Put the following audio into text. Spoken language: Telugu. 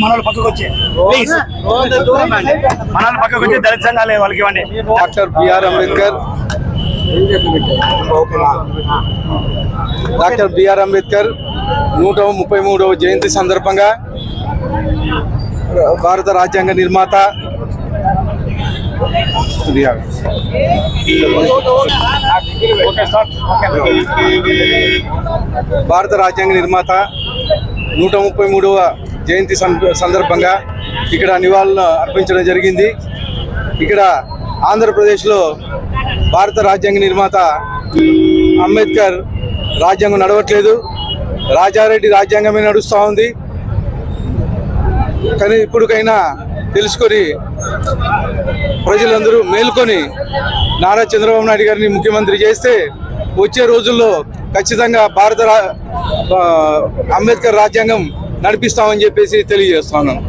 మనోళ్ళు పక్కకు వచ్చే. ప్లీజ్ మనోళ్ళు పక్కకు వచ్చి దళిత సంఘాలు వాళ్ళకి ఇవ్వండి. Doctor BR Ambedkar. Doctor BR Ambedkar నూట ముప్పై మూడవ జయంతి సందర్భంగా భారత రాజ్యాంగ నిర్మాత. భారత రాజ్యాంగ నిర్మాత నూట ముప్పై మూడవ జయంతి సందర్భంగా ఇక్కడ నివాళులు అర్పించడం జరిగింది. ఇక్కడ ఆంధ్రప్రదేశ్లో భారత రాజ్యాంగ నిర్మాత అంబేద్కర్ రాజ్యాంగం నడవట్లేదు. రాజారెడ్డి రాజ్యాంగమే నడుస్తూ ఉంది. కానీ ఇప్పటికైనా తెలుసుకొని ప్రజలందరూ మేల్కొని నారా చంద్రబాబు నాయుడు గారిని ముఖ్యమంత్రి చేస్తే వచ్చే రోజుల్లో ఖచ్చితంగా భారత రా- అంబేద్కర్ రాజ్యాంగం నడిపిస్తామని చెప్పేసి తెలియజేస్తున్నాను